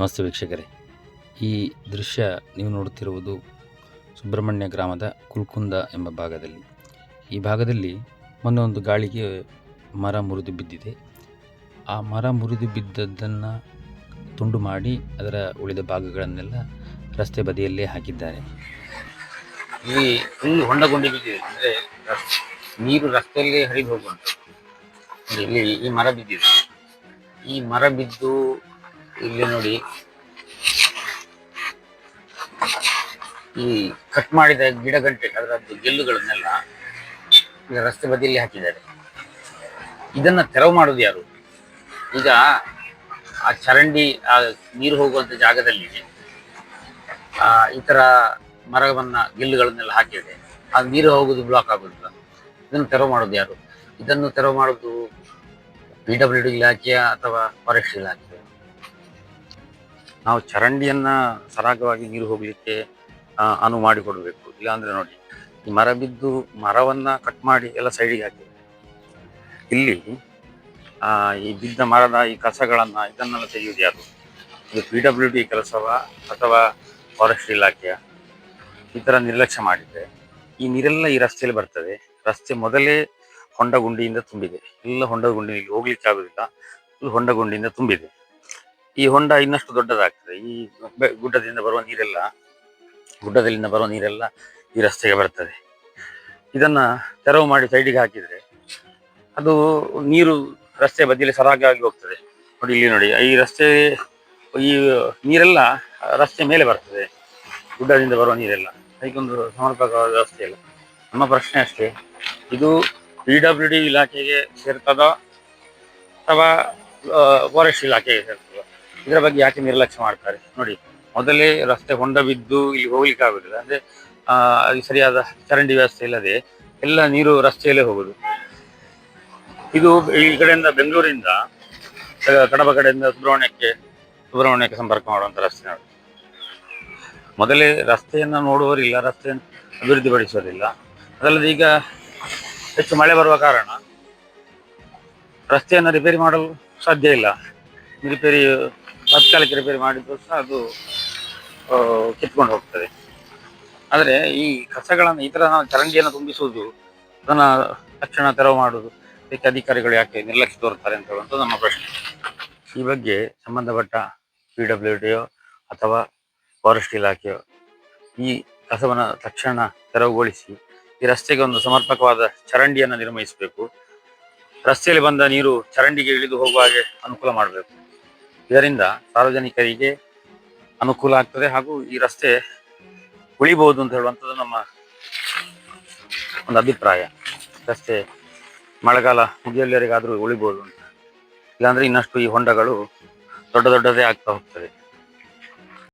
ನಮಸ್ತೆ ವೀಕ್ಷಕರೇ. ಈ ದೃಶ್ಯ ನೀವು ನೋಡುತ್ತಿರುವುದು ಸುಬ್ರಹ್ಮಣ್ಯ ಗ್ರಾಮದ ಕುಲ್ಕುಂದ ಎಂಬ ಭಾಗದಲ್ಲಿ. ಈ ಭಾಗದಲ್ಲಿ ಮೊನ್ನೆ ಒಂದು ಗಾಳಿಗೆ ಮರ ಮುರಿದು ಬಿದ್ದಿದೆ. ಆ ಮರ ಮುರಿದು ಬಿದ್ದದ್ದನ್ನು ತುಂಡು ಮಾಡಿ ಅದರ ಉಳಿದ ಭಾಗಗಳನ್ನೆಲ್ಲ ರಸ್ತೆ ಬದಿಯಲ್ಲೇ ಹಾಕಿದ್ದಾರೆ. ಇಲ್ಲಿ ಫುಲ್ ಹೊಂಡಗೊಂಡು ಬಿದ್ದಿದೆ. ಅಂದರೆ ನೀರು ರಸ್ತೆಯಲ್ಲಿ ಹರಿದು ಹೋಗುವಂತ ಇಲ್ಲಿ ಈ ಮರ ಬಿದ್ದಿದೆ. ಈ ಮರ ಬಿದ್ದು ಇಲ್ಲಿ ನೋಡಿ. ಈ ಕಟ್ ಮಾಡಿದ ಗಿಡ ಗಂಟೆ ಅದರದ್ದು ಗೆಲ್ಲುಗಳನ್ನೆಲ್ಲ ರಸ್ತೆ ಬದಿಯಲ್ಲಿ ಹಾಕಿದ್ದಾರೆ. ಇದನ್ನ ತೆರವು ಮಾಡೋದು ಯಾರು? ಈಗ ಆ ಚರಂಡಿ, ಆ ನೀರು ಹೋಗುವಂತ ಜಾಗದಲ್ಲಿ, ಆ ಈ ತರ ಮರವನ್ನ, ಗೆಲ್ಲುಗಳನ್ನೆಲ್ಲ ಹಾಕಿದೆ ಆ ನೀರು ಹೋಗುದು ಬ್ಲಾಕ್ ಆಗುದಿಲ್ಲ. ಇದನ್ನು ತೆರವು ಮಾಡೋದು ಯಾರು? ಇದನ್ನು ತೆರವು ಮಾಡೋದು ಪಿ ಡಬ್ಲ್ಯೂ ಡಿ ಇಲಾಖೆಯ ಅಥವಾ ಫಾರೆಸ್ಟ್ ಇಲಾಖೆ? ನಾವು ಚರಂಡಿಯನ್ನ ಸರಾಗವಾಗಿ ನೀರು ಹೋಗಲಿಕ್ಕೆ ಅನುವು ಮಾಡಿಕೊಡಬೇಕು. ಇಲ್ಲಾಂದ್ರೆ ನೋಡಿ, ಈ ಮರ ಬಿದ್ದು ಮರವನ್ನು ಕಟ್ ಮಾಡಿ ಎಲ್ಲ ಸೈಡಿಗೆ ಹಾಕಿದ್ದಾರೆ ಇಲ್ಲಿ ಈ ಬಿದ್ದ ಮರದ ಈ ಕಸಗಳನ್ನ ಇದನ್ನೆಲ್ಲ ತೆಗೆಯುವುದು ಯಾರು? ಇದು ಪಿ ಡಬ್ಲ್ಯೂ ಡಿ ಕೆಲಸವ ಅಥವಾ ಫಾರೆಸ್ಟ್ ಇಲಾಖೆಯ? ಈ ತರ ನಿರ್ಲಕ್ಷ್ಯ ಮಾಡಿದರೆ, ಈ ನೀರೆಲ್ಲ ಈ ರಸ್ತೆಯಲ್ಲಿ ಬರ್ತದೆ. ರಸ್ತೆ ಮೊದಲೇ ಹೊಂಡ ಗುಂಡಿಯಿಂದ ತುಂಬಿದೆ. ಎಲ್ಲ ಹೊಂಡ ಗುಂಡಿಯಲ್ಲಿ ಹೋಗ್ಲಿಕ್ಕೆ ಆಗೋದಿಲ್ಲ. ಹೊಂಡ ಗುಂಡಿಯಿಂದ ತುಂಬಿದೆ. ಈ ಹೊಂಡ ಇನ್ನಷ್ಟು ದೊಡ್ಡದಾಗ್ತದೆ. ಈ ಗುಡ್ಡದಿಂದ ಬರುವ ನೀರೆಲ್ಲ, ಗುಡ್ಡದಲ್ಲಿಂದ ಬರುವ ನೀರೆಲ್ಲ ಈ ರಸ್ತೆಗೆ ಬರ್ತದೆ. ಇದನ್ನ ತೆರವು ಮಾಡಿ ಸೈಡಿಗೆ ಹಾಕಿದ್ರೆ ಅದು ನೀರು ರಸ್ತೆ ಬದಿಯಲ್ಲಿ ಸರಾಗವಾಗಿ ಹೋಗ್ತದೆ. ನೋಡಿ, ಇಲ್ಲಿ ನೋಡಿ, ಈ ರಸ್ತೆ, ಈ ನೀರೆಲ್ಲ ರಸ್ತೆ ಮೇಲೆ ಬರ್ತದೆ. ಗುಡ್ಡದಿಂದ ಬರುವ ನೀರೆಲ್ಲ. ಅದಕ್ಕೊಂದು ಸಮರ್ಪಕವಾದ ವ್ಯವಸ್ಥೆ ಇಲ್ಲ. ನಮ್ಮ ಪ್ರಶ್ನೆ ಅಷ್ಟೇ, ಇದು ಪಿ ಡಬ್ಲ್ಯೂ ಡಿ ಇಲಾಖೆಗೆ ಸೇರ್ತದ ಅಥವಾ ಫಾರೆಸ್ಟ್ ಇಲಾಖೆಗೆ ಸೇರ್ತದೋ? ಇದರ ಬಗ್ಗೆ ಯಾಕೆ ನಿರ್ಲಕ್ಷ್ಯ ಮಾಡ್ತಾರೆ? ನೋಡಿ, ಮೊದಲೇ ರಸ್ತೆ ಹೊಂಡ ಬಿದ್ದು ಇಲ್ಲಿ ಹೋಗ್ಲಿಕ್ಕೆ ಆಗುದಿಲ್ಲ. ಅಂದ್ರೆ, ಆ ಸರಿಯಾದ ಚರಂಡಿ ವ್ಯವಸ್ಥೆ ಇಲ್ಲದೆ ಎಲ್ಲ ನೀರು ರಸ್ತೆಯಲ್ಲೇ ಹೋಗುದು. ಇದು ಈ ಕಡೆಯಿಂದ ಬೆಂಗಳೂರಿಂದ ಕಡಬ ಕಡೆಯಿಂದ ಸುಬ್ರಹ್ಮಣ್ಯಕ್ಕೆ ಸುಬ್ರಹ್ಮಣ್ಯಕ್ಕೆ ಸಂಪರ್ಕ ಮಾಡುವಂತ ರಸ್ತೆ ಮೊದಲೇ ರಸ್ತೆಯನ್ನ ನೋಡುವವರಿಲ್ಲ, ರಸ್ತೆಯನ್ನು ಅಭಿವೃದ್ಧಿಪಡಿಸೋದಿಲ್ಲ ಅದಲ್ಲದೆ ಈಗ ಹೆಚ್ಚು ಮಳೆ ಬರುವ ಕಾರಣ ರಸ್ತೆಯನ್ನು ರಿಪೇರಿ ಮಾಡಲು ಸಾಧ್ಯ ಇಲ್ಲ. ರಿಪೇರಿ ತಾತ್ಕಾಲಿಕ ರಿಪೇರಿ ಮಾಡಿದ್ರು ಸಹ ಅದು ಕಿತ್ಕೊಂಡು ಹೋಗ್ತದೆ. ಆದರೆ ಈ ಕಸಗಳನ್ನು, ಈ ಥರ ನಾವು ಚರಂಡಿಯನ್ನು ತುಂಬಿಸುವುದು, ಅದನ್ನು ತಕ್ಷಣ ತೆರವು ಮಾಡುವುದು, ಅದಕ್ಕೆ ಅಧಿಕಾರಿಗಳು ಯಾಕೆ ನಿರ್ಲಕ್ಷ್ಯ ತೋರ್ತಾರೆ ಅಂತ ಹೇಳುವಂಥದ್ದು ನಮ್ಮ ಪ್ರಶ್ನೆ. ಈ ಬಗ್ಗೆ ಸಂಬಂಧಪಟ್ಟ ಪಿ ಡಬ್ಲ್ಯೂ ಡಿಯೋ ಅಥವಾ ಫಾರೆಸ್ಟ್ ಇಲಾಖೆಯೋ ಈ ಕಸವನ್ನು ತಕ್ಷಣ ತೆರವುಗೊಳಿಸಿ, ಈ ರಸ್ತೆಗೆ ಒಂದು ಸಮರ್ಪಕವಾದ ಚರಂಡಿಯನ್ನು ನಿರ್ಮಿಸಬೇಕು. ರಸ್ತೆಯಲ್ಲಿ ಬಂದ ನೀರು ಚರಂಡಿಗೆ ಇಳಿದು ಹೋಗುವ ಹಾಗೆ ಅನುಕೂಲ ಮಾಡಬೇಕು. ಇದರಿಂದ ಸಾರ್ವಜನಿಕರಿಗೆ ಅನುಕೂಲ ಆಗ್ತದೆ ಹಾಗೂ ಈ ರಸ್ತೆ ಉಳಿಬಹುದು ಅಂತ ಹೇಳುವಂಥದ್ದು ನಮ್ಮ ಒಂದು ಅಭಿಪ್ರಾಯ. ರಸ್ತೆ ಮಳೆಗಾಲ ಮುಗಿಯಲ್ಲಿವರೆಗಾದರೂ ಉಳಿಬಹುದು ಅಂತ. ಇಲ್ಲಾಂದ್ರೆ ಇನ್ನಷ್ಟು ಈ ಹೊಂಡಗಳು ದೊಡ್ಡ ದೊಡ್ಡದೇ ಆಗ್ತಾ ಹೋಗ್ತದೆ